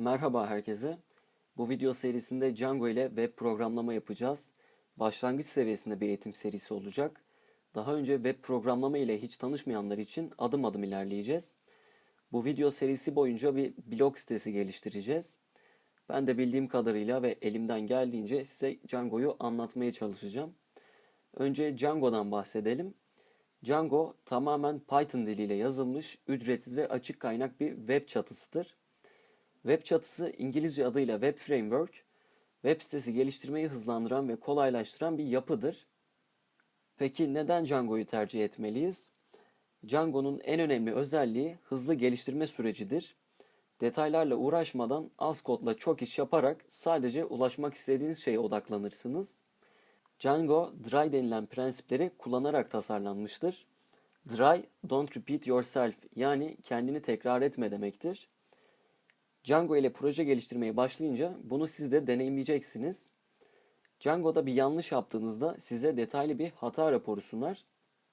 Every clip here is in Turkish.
Merhaba herkese. Bu video serisinde Django ile web programlama yapacağız. Başlangıç seviyesinde bir eğitim serisi olacak. Daha önce web programlama ile hiç tanışmayanlar için adım adım ilerleyeceğiz. Bu video serisi boyunca bir blog sitesi geliştireceğiz. Ben de bildiğim kadarıyla ve elimden geldiğince size Django'yu anlatmaya çalışacağım. Önce Django'dan bahsedelim. Django tamamen Python diliyle yazılmış, ücretsiz ve açık kaynak bir web çatısıdır. Web çatısı İngilizce adıyla Web Framework, web sitesi geliştirmeyi hızlandıran ve kolaylaştıran bir yapıdır. Peki neden Django'yu tercih etmeliyiz? Django'nun en önemli özelliği hızlı geliştirme sürecidir. Detaylarla uğraşmadan az kodla çok iş yaparak sadece ulaşmak istediğiniz şeye odaklanırsınız. Django, dry denilen prensipleri kullanarak tasarlanmıştır. Dry, don't repeat yourself yani kendini tekrar etme demektir. Django ile proje geliştirmeye başlayınca bunu siz de deneyimleyeceksiniz. Django'da bir yanlış yaptığınızda size detaylı bir hata raporu sunar.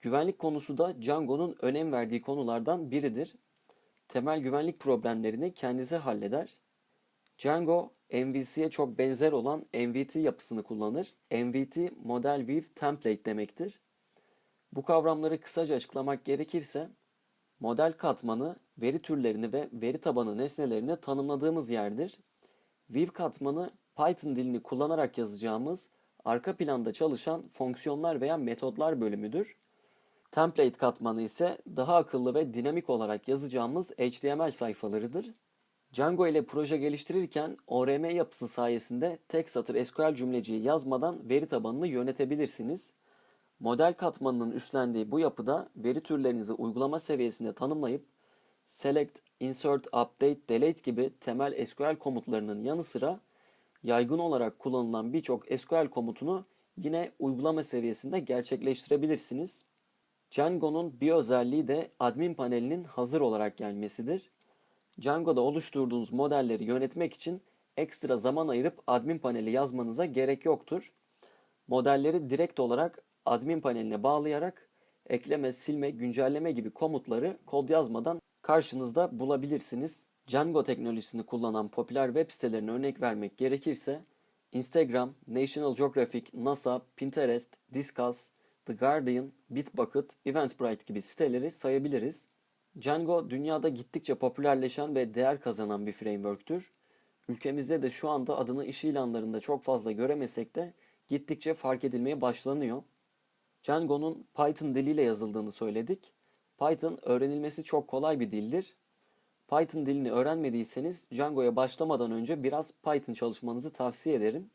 Güvenlik konusu da Django'nun önem verdiği konulardan biridir. Temel güvenlik problemlerini kendisi halleder. Django, MVC'ye çok benzer olan MVT yapısını kullanır. MVT, Model View Template demektir. Bu kavramları kısaca açıklamak gerekirse, model katmanı, veri türlerini ve veri tabanı nesnelerini tanımladığımız yerdir. View katmanı, Python dilini kullanarak yazacağımız, arka planda çalışan fonksiyonlar veya metotlar bölümüdür. Template katmanı ise daha akıllı ve dinamik olarak yazacağımız HTML sayfalarıdır. Django ile proje geliştirirken ORM yapısı sayesinde tek satır SQL cümleciği yazmadan veri tabanını yönetebilirsiniz. Model katmanının üstlendiği bu yapıda veri türlerinizi uygulama seviyesinde tanımlayıp select, insert, update, delete gibi temel SQL komutlarının yanı sıra yaygın olarak kullanılan birçok SQL komutunu yine uygulama seviyesinde gerçekleştirebilirsiniz. Django'nun bir özelliği de admin panelinin hazır olarak gelmesidir. Django'da oluşturduğunuz modelleri yönetmek için ekstra zaman ayırıp admin paneli yazmanıza gerek yoktur. Modelleri direkt olarak admin paneline bağlayarak ekleme, silme, güncelleme gibi komutları kod yazmadan karşınızda bulabilirsiniz. Django teknolojisini kullanan popüler web sitelerine örnek vermek gerekirse Instagram, National Geographic, NASA, Pinterest, Discuss, The Guardian, Bitbucket, Eventbrite gibi siteleri sayabiliriz. Django dünyada gittikçe popülerleşen ve değer kazanan bir framework'tür. Ülkemizde de şu anda adını iş ilanlarında çok fazla göremesek de gittikçe fark edilmeye başlanıyor. Django'nun Python diliyle yazıldığını söyledik. Python öğrenilmesi çok kolay bir dildir. Python dilini öğrenmediyseniz Django'ya başlamadan önce biraz Python çalışmanızı tavsiye ederim.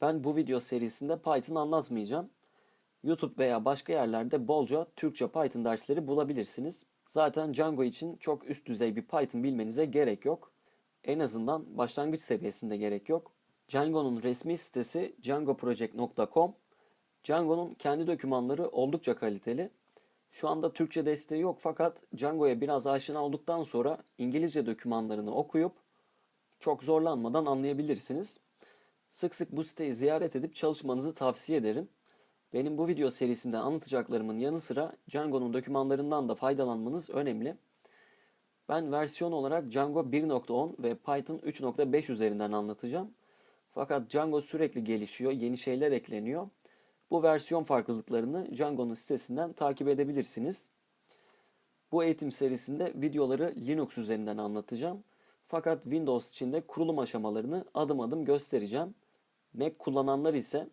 Ben bu video serisinde Python anlatmayacağım. YouTube veya başka yerlerde bolca Türkçe Python dersleri bulabilirsiniz. Zaten Django için çok üst düzey bir Python bilmenize gerek yok. En azından başlangıç seviyesinde gerek yok. Django'nun resmi sitesi djangoproject.com. Django'nun kendi dokümanları oldukça kaliteli. Şu anda Türkçe desteği yok fakat Django'ya biraz aşina olduktan sonra İngilizce dokümanlarını okuyup çok zorlanmadan anlayabilirsiniz. Sık sık bu siteyi ziyaret edip çalışmanızı tavsiye ederim. Benim bu video serisinde anlatacaklarımın yanı sıra Django'nun dokümanlarından da faydalanmanız önemli. Ben versiyon olarak Django 1.10 ve Python 3.5 üzerinden anlatacağım. Fakat Django sürekli gelişiyor, yeni şeyler ekleniyor. Bu versiyon farklılıklarını Django'nun sitesinden takip edebilirsiniz. Bu eğitim serisinde videoları Linux üzerinden anlatacağım. Fakat Windows için de kurulum aşamalarını adım adım göstereceğim. Mac kullananlar ise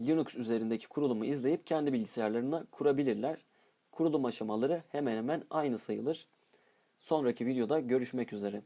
Linux üzerindeki kurulumu izleyip kendi bilgisayarlarına kurabilirler. Kurulum aşamaları hemen hemen aynı sayılır. Sonraki videoda görüşmek üzere.